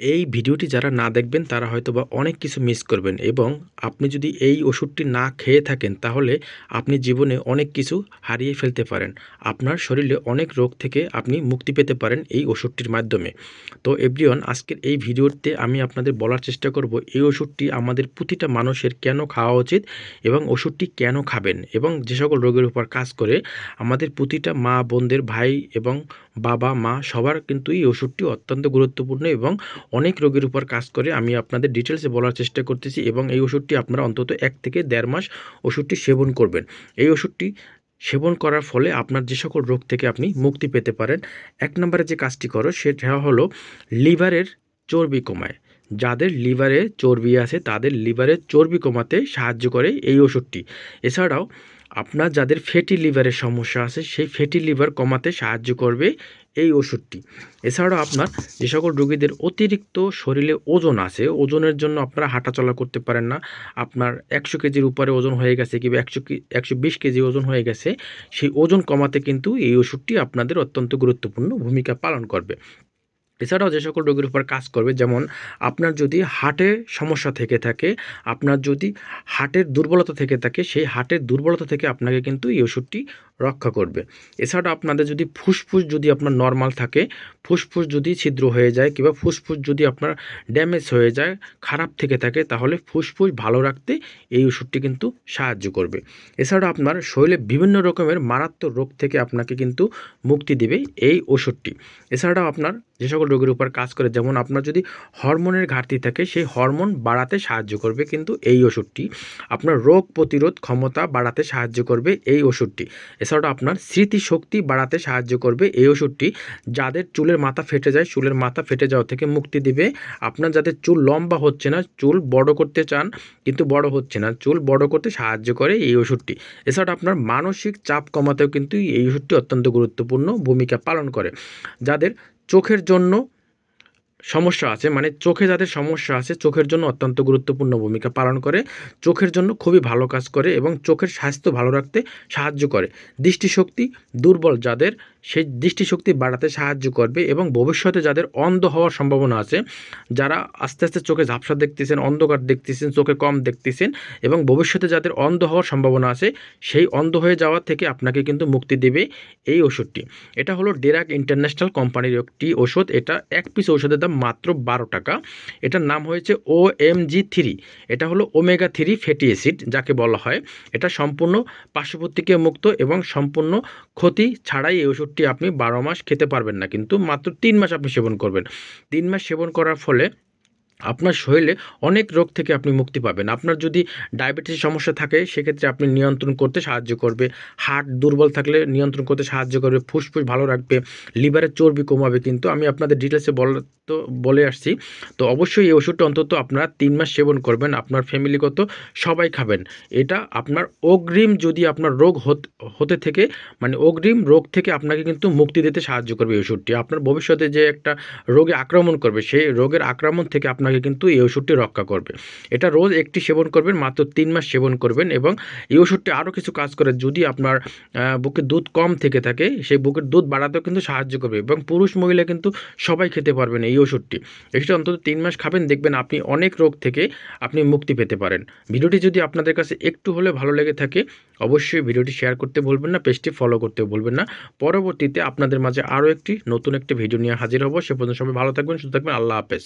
এই ভিডিওটি যারা না দেখবেন, তারা হয়তো বা অনেক কিছু মিস করবেন এবং আপনি যদি এই ওষুধটি না খেয়ে থাকেন, তাহলে আপনি জীবনে অনেক কিছু হারিয়ে ফেলতে পারেন। আপনার শরীরে অনেক রোগ থেকে আপনি মুক্তি পেতে পারেন এই ওষুধটির মাধ্যমে। তো এভরিওয়ান, আজকের এই ভিডিওতে আমি আপনাদের বলার চেষ্টা করব, এই ওষুধটি আমাদের প্রতিটা মানুষের কেন খাওয়া উচিত এবং ওষুধটি কেন খাবেন এবং যে সকল রোগের উপর কাজ করে, আমাদের প্রতিটা মা, বোনদের, ভাই এবং বাবা, মা সবার কিন্তু এই ওষুধটি অত্যন্ত গুরুত্বপূর্ণ এবং অনেক রোগের উপর কাজ করে, আমি আপনাদের ডিটেলসে বলার চেষ্টা করতেছি এবং এই ওষুধটি আপনারা অন্তত এক থেকে দেড় মাস ওষুধটি সেবন করবেন। এই ওষুধটি সেবন করার ফলে আপনার যে সকল রোগ থেকে আপনি মুক্তি পেতে পারেন। এক নম্বরে যে কাজটি করো, সেটা হলো লিভারের চর্বি কমায়। যাদের লিভারে চর্বি আছে, তাদের লিভারের চর্বি কমাতে সাহায্য করে এই ওষুধটি। এছাড়াও আপনার যাদের ফ্যাটি লিভারের সমস্যা আছে, সেই ফ্যাটি লিভার কমাতে সাহায্য করবে এই ওষুধটি। এছাড়াও আপনার যে সকল রোগীদের অতিরিক্ত শরীরে ওজন আছে, ওজনের জন্য আপনারা হাঁটাচলা করতে পারেন না। আপনার একশো কেজির উপরে ওজন হয়ে গেছে কিংবা একশো একশো বিশ কেজি ওজন হয়ে গেছে, সেই ওজন কমাতে কিন্তু এই ওষুধটি আপনাদের অত্যন্ত গুরুত্বপূর্ণ ভূমিকা পালন করবে। এছাড়াও যে সকল রোগের উপর কাজ করবে, যেমন আপনার যদি হার্টে সমস্যা থেকে থাকে, আপনার যদি হার্টের দুর্বলতা থেকে থাকে, সেই হার্টের দুর্বলতা থেকে আপনাকে কিন্তু এই ওষুধটি রক্ষা করবে। এছাড়া আপনাদের যদি ফুসফুস যদি আপনার নর্মাল থাকে, ফুসফুস যদি ছিদ্র হয়ে যায় কিংবা ফুসফুস যদি আপনার ড্যামেজ হয়ে যায়, খারাপ থেকে থাকে, তাহলে ফুসফুস ভালো রাখতে এই ওষুধটি কিন্তু সাহায্য করবে। এছাড়া আপনার শরীরে বিভিন্ন রকমের মারাত্মক রোগ থেকে আপনাকে কিন্তু মুক্তি দেবে এই ওষুধটি। এছাড়াও আপনার যে সকল রোগের উপর কাজ করে, যেমন আপনার যদি হরমোনের ঘাটতি থাকে, সেই হরমোন বাড়াতে সাহায্য করবে কিন্তু এই ওষুধটি। আপনার রোগ প্রতিরোধ ক্ষমতা বাড়াতে সাহায্য করবে এই ওষুধটি। এছাড়াও আপনার স্মৃতিশক্তি বাড়াতে সাহায্য করবে। এই ওষুধটি যাদের চুলের মাথা ফেটে যায়, চুলের মাথা ফেটে যাওয়া থেকে মুক্তি দিবে। আপনার যাদের চুল লম্বা হচ্ছে না, চুল বড় করতে চান কিন্তু বড় হচ্ছে না, চুল বড় করতে সাহায্য করে এই ওষুধটি। এছাড়া আপনার মানসিক চাপ কমাতেও কিন্তু এই ওষুধটি অত্যন্ত গুরুত্বপূর্ণ ভূমিকা পালন করে। যাদের চোখের জন্য সমস্যা আছে মানে চোখে যাদের সমস্যা আছে, চোখের জন্য অত্যন্ত গুরুত্বপূর্ণ ভূমিকা পালন করে, চোখের জন্য খুবই ভালো কাজ করে এবং চোখের স্বাস্থ্য ভালো রাখতে সাহায্য করে। দৃষ্টিশক্তি দুর্বল যাদের, সেই দৃষ্টিশক্তি বাড়াতে সাহায্য করবে এবং ভবিষ্যতে যাদের অন্ধ হওয়ার সম্ভাবনা আছে, যারা আস্তে আস্তে চোখে ঝাপসা দেখতেছেন, অন্ধকার দেখতেছেন, চোখে কম দেখতেছেন এবং ভবিষ্যতে যাদের অন্ধ হওয়ার সম্ভাবনা আছে, সেই অন্ধ হয়ে যাওয়া থেকে আপনাকে কিন্তু মুক্তি দেবে এই ওষুধটি। এটা হলো ডেরাক ইন্টারন্যাশনাল কোম্পানির একটি ওষুধ, এটা এক পিস ওষুধের দাম মাত্র বারো টাকা। এটার নাম হয়েছে ও এম জি থ্রি এটা হলো ওমেগা থ্রি ফ্যাটি অ্যাসিড যাকে বলা হয়। এটা সম্পূর্ণ পার্শ্ববর্তীকে মুক্ত এবং সম্পূর্ণ ক্ষতি ছাড়াই এই ওষুধটি আপনি বারো মাস খেতে পারবেন না। কিন্তু মাত্র তিন মাস আপনি সেবন করবেন। তিন মাস সেবন করার ফলে আপনার শরীরে অনেক রোগ থেকে আপনি মুক্তি পাবেন। আপনার যদি ডায়াবেটিস সমস্যা থাকে, সেক্ষেত্রে আপনি নিয়ন্ত্রণ করতে সাহায্য করবে। হার্ট দুর্বল থাকলে নিয়ন্ত্রণ করতে সাহায্য করবে। ফুসফুস ভালো রাখবে। লিভারের চর্বি কমাবে কিন্তু। আমি আপনাদের ডিটেলসে বল তো বলে আসছি। তো অবশ্যই এই ওষুধটা অন্তত আপনারা তিন মাস সেবন করবেন। আপনার ফ্যামিলিগত সবাই খাবেন। এটা আপনার অগ্রিম যদি আপনার রোগ হতে থেকে মানে অগ্রিম রোগ থেকে আপনাকে কিন্তু মুক্তি দিতে সাহায্য করবে এই ওষুধটি। আপনার ভবিষ্যতে যে একটা রোগে আক্রমণ করবে, সেই রোগের আক্রমণ থেকে আপনার আপনাকে কিন্তু এই ওষুধটি রক্ষা করবে। এটা রোজ একটি সেবন করবেন, মাত্র তিন মাস সেবন করবেন এবং এই ওষুধটি আরও কিছু কাজ করে যদি আপনার বুকের দুধ কম থেকে থাকে, সেই বুকের দুধ বাড়াতেও কিন্তু সাহায্য করবে এবং পুরুষ মহিলা কিন্তু সবাই খেতে পারবেন এই ওষুধটি। এটি অন্তত তিন মাস খাবেন, দেখবেন আপনি অনেক রোগ থেকে আপনি মুক্তি পেতে পারেন। ভিডিওটি যদি আপনাদের কাছে একটু হলে ভালো লেগে থাকে, অবশ্যই ভিডিওটি শেয়ার করতে ভুলবেন না, পেজটি ফলো করতে ভুলবেন না। পরবর্তীতে আপনাদের মাঝে আরও একটি নতুন একটি ভিডিও নিয়ে হাজির হব। সে পর্যন্ত সবাই ভালো থাকবেন, সুস্থ থাকবেন, আল্লাহ হাফেজ।